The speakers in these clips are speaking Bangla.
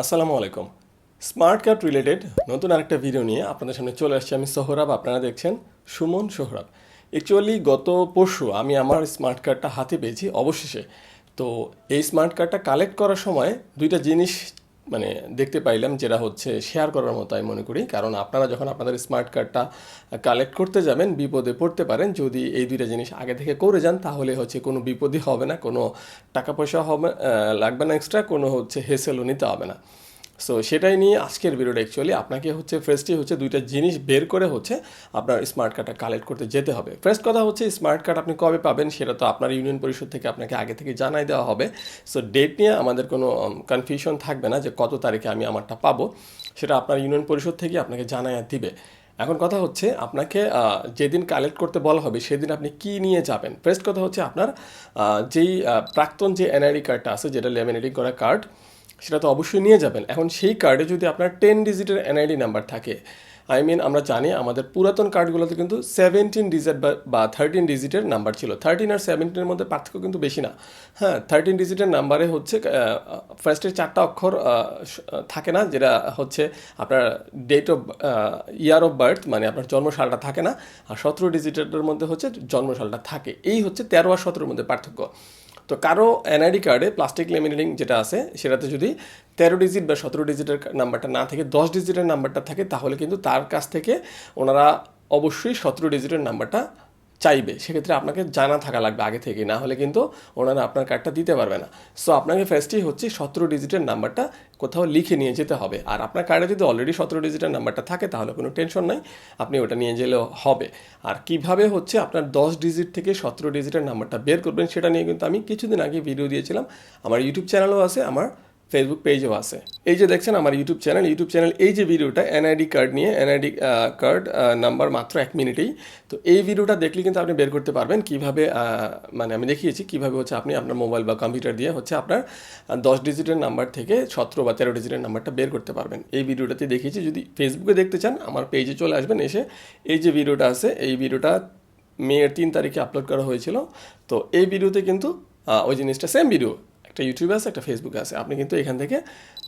আসসালামু আলাইকুম। স্মার্ট কার্ড রিলেটেড নতুন আরেকটা ভিডিও নিয়ে আপনাদের সামনে চলে আসছি আমি সোহরাব। আপনারা দেখছেন সুমন সোহরাব। অ্যাকচুয়ালি গত পরশু আমি আমার স্মার্ট কার্ডটা হাতে পেয়েছি, অবশেষে। তো এই স্মার্ট কার্ডটা কালেক্ট করার সময় দুইটা জিনিস মানে দেখতে পাইলাম যেটা হচ্ছে শেয়ার করার মতো, আমি মনে করি। কারণ আপনারা যখন আপনাদের স্মার্ট কার্ডটা কালেক্ট করতে যাবেন, বিপদে পড়তে পারেন। যদি এই দুইটা জিনিস আগে থেকে করে যান, তাহলে হচ্ছে কোনো বিপদই হবে না, কোনো টাকা পয়সা হবে লাগবে না এক্সট্রা কোনো হচ্ছে হেসেলও নিতে হবে না। সো সেটাই নিয়ে আজকের ভিডিওটা অ্যাকচুয়ালি আপনাকে হচ্ছে ফার্স্টই হচ্ছে দুইটা জিনিস বের করে হচ্ছে আপনার স্মার্ট কার্ডটা কালেক্ট করতে যেতে হবে। ফার্স্ট কথা হচ্ছে স্মার্ট কার্ড আপনি কবে পাবেন সেটা তো আপনার ইউনিয়ন পরিষদ থেকে আপনাকে আগে থেকে জানাই দেওয়া হবে। সো ডেট নিয়ে আমাদের কোনো কনফিউশন থাকবে না যে কত তারিখে আমি আমারটা পাবো। সেটা আপনার ইউনিয়ন পরিষদ থেকে আপনাকে জানাই দিবে। এখন কথা হচ্ছে আপনাকে যেদিন কালেক্ট করতে বলা হবে সেদিন আপনি কি নিয়ে যাবেন? ফার্স্ট কথা হচ্ছে আপনার যেই প্রাক্তন যে এনআইডি কার্ডটা আছে, যেটা লেমিনেটিং করা কার্ড সেটা তো অবশ্যই নিয়ে যাবেন। এখন সেই কার্ডে যদি আপনার টেন ডিজিটের এনআইডি নাম্বার থাকে আই মিন আমরা জানি আমাদের পুরাতন কার্ডগুলোতে কিন্তু সেভেন্টিন ডিজিট বা থার্টিন ডিজিটের নাম্বার ছিল। থার্টিন আর সেভেন্টিনের মধ্যে পার্থক্য কিন্তু বেশি না। হ্যাঁ থার্টিন ডিজিটের নাম্বারে হচ্ছে ফার্স্টের চারটা অক্ষর থাকে না, যেটা হচ্ছে আপনার date of year of birth মানে আপনার জন্মসালটা থাকে না, আর সতেরো ডিজিটের মধ্যে হচ্ছে জন্মসালটা থাকে। এই হচ্ছে তেরো আর সতেরোর মধ্যে পার্থক্য। তো কারও এনআইডি কার্ডে প্লাস্টিক লেমিনেটিং যেটা আছে, সেটাতে যদি তেরো ডিজিট বা সতেরো ডিজিটের নাম্বারটা না থাকে, দশ ডিজিটের নাম্বারটা থাকে, তাহলে কিন্তু তার কাছ থেকে ওনারা অবশ্যই সতেরো ডিজিটের নাম্বারটা চাইবে, সেক্ষেত্রে আপনাকে জানা থাকা লাগবে আগে থেকে না হলে কিন্তু ওনারা আপনার কার্ডটা দিতে পারবে না। সো আপনাকে ফার্স্টেই হচ্ছে সতেরো ডিজিটের নাম্বারটা কোথাও লিখে নিয়ে যেতে হবে। আর আপনার কার্ডে যদি অলরেডি সতেরো ডিজিটের নাম্বারটা থাকে, তাহলে কোনো টেনশন নাই, আপনি ওটা নিয়ে গেলেও হবে। আর কীভাবে হচ্ছে আপনার দশ ডিজিট থেকে সতেরো ডিজিটের নাম্বারটা বের করবেন, সেটা নিয়ে কিন্তু আমি কিছুদিন আগে ভিডিও দিয়েছিলাম। আমার ইউটিউব চ্যানেলও আছে, আমার ফেসবুক পেজও আছে। এই যে দেখছেন আমার ইউটিউব চ্যানেল ইউটিউব চ্যানেল এই যে ভিডিওটা এনআইডি কার্ড নিয়ে এনআইডি কার্ড নাম্বার মাত্র এক মিনিটেই। তো এই ভিডিওটা দেখলে কিন্তু আপনি বের করতে পারবেন কীভাবে মানে আমি দেখিয়েছি কীভাবে হচ্ছে আপনি আপনার মোবাইল বা কম্পিউটার দিয়ে হচ্ছে আপনার দশ ডিজিটের নাম্বার থেকে সতেরো বা তেরো ডিজিটের নাম্বারটা বের করতে পারবেন। এই ভিডিওটাতে দেখিয়েছি, যদি ফেসবুকে দেখতে চান, আমার পেজে চলে আসবেন এসে। এই যে ভিডিওটা আছে, এই ভিডিওটা মেয়ের তিন তারিখে আপলোড করা হয়েছিল। তো এই ভিডিওতে কিন্তু ওই জিনিসটা সেম ভিডিও একটা ইউটিউব আছে, একটা ফেসবুক আছে। আপনি কিন্তু এখান থেকে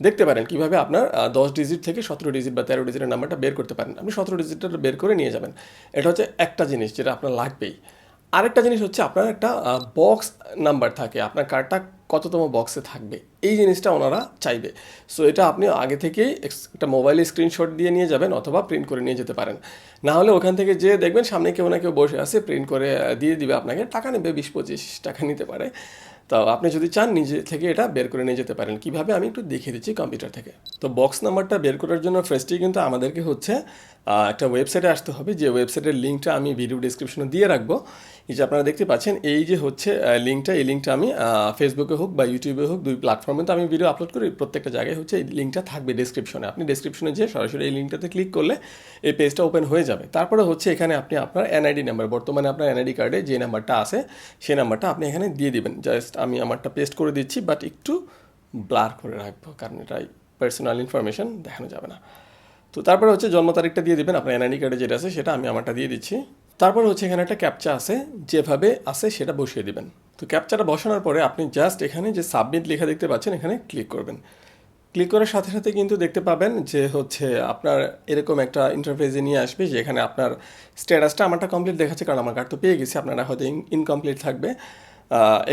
দেখতে পারেন কীভাবে আপনার দশ ডিজিট থেকে সতেরো ডিজিট বা তেরো ডিজিটের নাম্বারটা বের করতে পারেন। আপনি সতেরো ডিজিটটা বের করে নিয়ে যাবেন। এটা হচ্ছে একটা জিনিস যেটা আপনার লাগবেই। আরেকটা জিনিস হচ্ছে আপনার একটা বক্স নাম্বার থাকে। আপনার কার্ডটা কততম বক্সে থাকবে? এই জিনিসটা ওনারা চাইবে। সো এটা আপনি আগে থেকেই একটা মোবাইলে স্ক্রিনশট দিয়ে নিয়ে যাবেন অথবা প্রিন্ট করে নিয়ে যেতে পারেন। না হলে ওখান থেকে যে দেখবেন সামনে কেউ না কেউ বসে আছে প্রিন্ট করে দিয়ে দিবে আপনাকে। টাকা নেবে, বিশ পঁচিশ টাকা নিতে পারে। তো আপনি যদি চান নিজে থেকে এটা বের করে নিয়ে যেতে পারেন। কীভাবে? আমি একটু দেখিয়ে দিচ্ছি কম্পিউটার থেকে। তো বক্স নাম্বারটা বের করার জন্য ফার্স্টেই কিন্তু আমাদেরকে হচ্ছে একটা ওয়েবসাইটে আসতে হবে। যে ওয়েবসাইটের লিঙ্কটা আমি ভিডিও ডিসক্রিপশনে দিয়ে রাখব। এই যে আপনারা দেখতে পাচ্ছেন, এই যে হচ্ছে লিঙ্কটা এই লিঙ্কটা আমি ফেসবুকে হোক বা ইউটিউবে হোক, দুই প্ল্যাটফর্মে তো আমি ভিডিও আপলোড করি। প্রত্যেকটা জায়গায় হচ্ছে এই লিঙ্কটা থাকবে ডিসক্রিপশনে আপনি ডিসক্রিপশনে যে সরাসরি এই লিঙ্কটাতে ক্লিক করলে এই পেজটা ওপেন হয়ে যাবে। তারপরে হচ্ছে এখানে আপনি আপনার এনআইডি নাম্বার বর্তমানে আপনার এনআইডি কার্ডে যে নাম্বারটা আছে সেই নাম্বারটা আপনি এখানে দিয়ে দিবেন। জাস্ট আমি আমারটা পেস্ট করে দিচ্ছি বাট একটু ব্লার করে রাখব, কারণ এটা পার্সোনাল ইনফরমেশন দেখানো যাবে না। তো তারপরে হচ্ছে জন্ম তারিখটা দিয়ে দেবেন, আপনার এনআইডি কার্ডে যেটা আছে সেটা আমি আমারটা দিয়ে দিচ্ছি। তারপর হচ্ছে এখানে একটা ক্যাপচা আছে, যেভাবে আছে সেটা বসিয়ে দিবেন। তো ক্যাপচারটা বসানোর পরে আপনি জাস্ট এখানে যে সাবমিট লেখা দেখতে পাচ্ছেন, এখানে ক্লিক করবেন। ক্লিক করার সাথে সাথে কিন্তু দেখতে পাবেন যে হচ্ছে আপনার এরকম একটা ইন্টারফেসে নিয়ে আসবে, যেখানে আপনার স্ট্যাটাসটা আমারটা কমপ্লিট দেখাচ্ছে, কারণ আমার কার্ড তো পেয়ে গেছি, আপনারা হয়তো ইনকমপ্লিট থাকবে।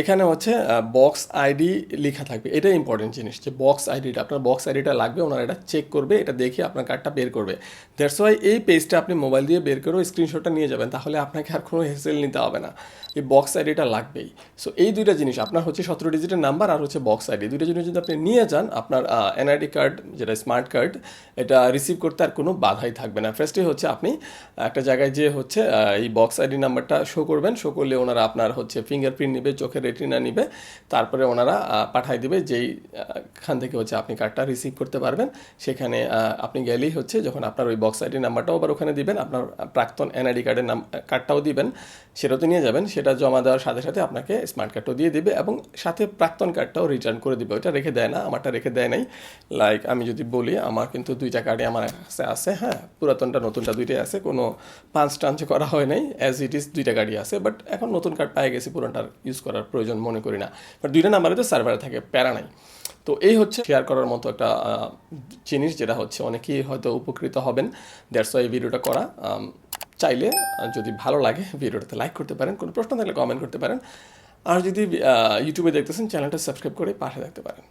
এখানে হচ্ছে বক্স আইডি লেখা থাকবে। এটাই ইম্পর্টেন্ট জিনিস যে বক্স আইডিটা আপনার বক্স আইডিটা লাগবে, ওনারা এটা চেক করবে, এটা দেখে আপনার কার্ডটা বের করবে। দ্যাটস ওয়াই এই পেজটা আপনি মোবাইল দিয়ে বের করেও স্ক্রিনশটটা নিয়ে যাবেন, তাহলে আপনাকে আর কোনো হেসেল নিতে হবে না। এই বক্স আইডিটা লাগবেই। সো এই দুইটা জিনিস, আপনার হচ্ছে সতেরো ডিজিটের নাম্বার আর হচ্ছে বক্স আইডি দুইটা জিনিস যদি আপনি নিয়ে যান, আপনার এনআইডি কার্ড যেটা স্মার্ট কার্ড এটা রিসিভ করতে আর কোনো বাধাই থাকবে না। ফার্স্টে হচ্ছে আপনি, একটা জায়গায় যে হচ্ছে এই বক্স আইডি নাম্বারটা শো করবেন। শো করলে ওনারা আপনার হচ্ছে ফিঙ্গারপ্রিন্ট নেবে, চোখের রেটিনা নিবে, তারপরে ওনারা পাঠাই দিবে যেই খান থেকে হচ্ছে আপনি কার্ডটা রিসিভ করতে পারবেন। সেখানে আপনি গেলেই হচ্ছে যখন আপনার ওই বক্স আইডি নাম্বারটাও আবার ওখানে দিবেন, আপনার প্রাক্তন এনআইডি কার্ডের নাম কার্ডটাও দিবেন সেটাও তো নিয়ে যাবেন, সেটা জমা দেওয়ার সাথে সাথে আপনাকে স্মার্ট কার্ডটাও দিয়ে দিবে এবং সাথে প্রাক্তন কার্ডটাও রিটার্ন করে দিবে। ওইটা রেখে দেয় না, আমারটা রেখে দেয় নাই। লাইক আমি যদি বলি, আমার কিন্তু দুইটা কার্ডে আমার কাছে আছে হ্যাঁ পুরাতনটা, নতুনটা দুইটাই আছে, কোনো পাঁচ টাঞ্চ করা হয় নাই অ্যাজ ইট ইজ দুইটা গাড়ি আছে বাট এখন নতুন কার্ড পাই গেছি পুরোটার ইউজ করার প্রয়োজন মনে করি না। বাট দুইটা নাম্বারে তো সার্ভারে থাকে, প্যারা নাই। তো এই হচ্ছে শেয়ার করার মতো একটা জিনিস যেটা হচ্ছে অনেকেই হয়তো উপকৃত হবেন। দেড়শো এই ভিডিওটা করা। চাইলে যদি ভালো লাগে ভিডিওটাতে লাইক করতে পারেন, কোনো প্রশ্ন থাকলে কমেন্ট করতে পারেন। আর যদি ইউটিউবে দেখতেছেন চ্যানেলটা সাবস্ক্রাইব করে পাশে দেখতে পারেন।